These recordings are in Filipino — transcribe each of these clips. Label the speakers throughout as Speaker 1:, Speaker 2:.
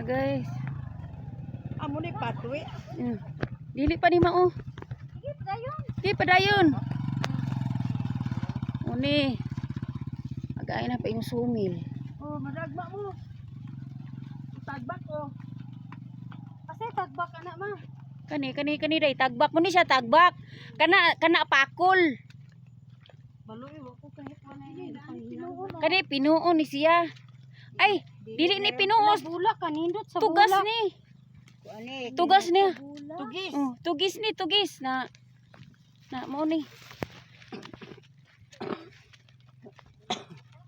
Speaker 1: Na guys.
Speaker 2: Amo ni patwi.
Speaker 1: Mm. Dili pa ni mao.
Speaker 2: Sige, dayon.
Speaker 1: Di pa dayon. Uni. Agay na pa yung sumil.
Speaker 2: Oh, madagba mo. Tagbak ko. Kasi tagbak ka na, ma.
Speaker 1: Kani kani kani day tagbak mo ni siya tagbak. Kana kana pakol.
Speaker 2: Baloy, ko kahit wala yun. Pinuon.
Speaker 1: Kani pinuon ni siya. Ay, dili ni pinuos.
Speaker 2: Bulak ka, nindot sa
Speaker 1: Tugas
Speaker 2: bulak.
Speaker 1: ni. Tugas niya.
Speaker 2: Tugis.
Speaker 1: Oh, tugis ni tugis na na mo ni.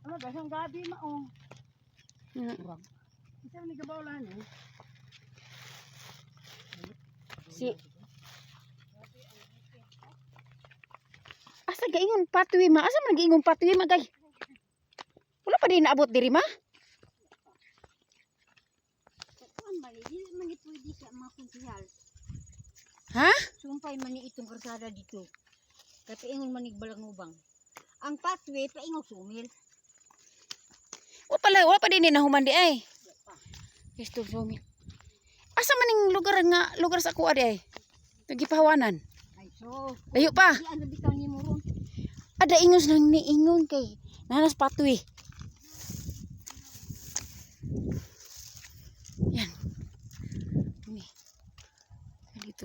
Speaker 2: Ano, dasang gabi, ma, oh.
Speaker 1: Mm.
Speaker 2: Isa ni gabawlan, eh.
Speaker 1: Si Asa gaingon patwi ma? Asa man gaingon patwi ma gay? Wala pa din naabot diri ma?
Speaker 2: Kuan mali, dili man ni pwede sa mga kunsihal.
Speaker 1: Ha?
Speaker 2: Sumpay man ni itong karsada dito. Kaya paingon man ni balangubang. Ang pathway, paingon sumil.
Speaker 1: Wala pala, wala pa din ni nahuman di ay. Gusto sumi. Asa man ning lugar nga lugar sa kuha di ay? Nagipahawanan.
Speaker 2: Ay, so.
Speaker 1: Layo pa.
Speaker 2: Di ano bitaw ni mo ron.
Speaker 1: Ada ingos nang niingon kay nanas patwi.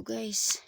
Speaker 1: Guys.